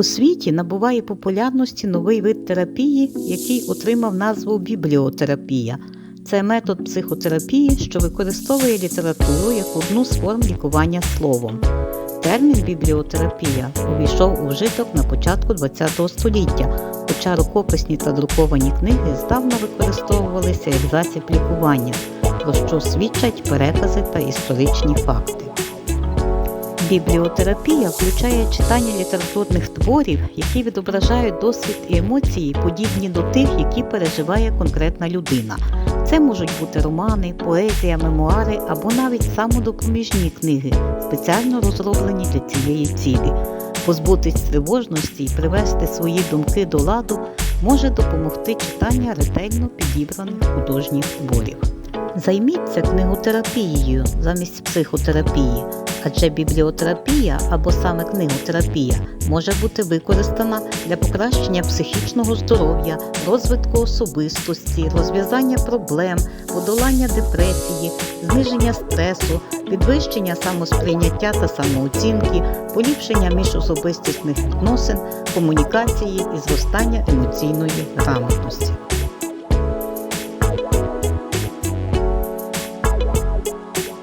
У світі набуває популярності новий вид терапії, який отримав назву бібліотерапія. Це метод психотерапії, що використовує літературу як одну з форм лікування словом. Термін бібліотерапія увійшов у вжиток на початку ХХ століття, хоча рукописні та друковані книги здавна використовувалися як засіб лікування, про що свідчать перекази та історичні факти. Бібліотерапія включає читання літературних творів, які відображають досвід і емоції, подібні до тих, які переживає конкретна людина. Це можуть бути романи, поезія, мемуари або навіть самодопоміжні книги, спеціально розроблені для цієї цілі. Позбутись тривожності і привести свої думки до ладу може допомогти читання ретельно підібраних художніх творів. Займіться книготерапією замість психотерапії, адже бібліотерапія або саме книготерапія може бути використана для покращення психічного здоров'я, розвитку особистості, розв'язання проблем, подолання депресії, зниження стресу, підвищення самосприйняття та самооцінки, поліпшення міжособистісних відносин, комунікації і зростання емоційної грамотності.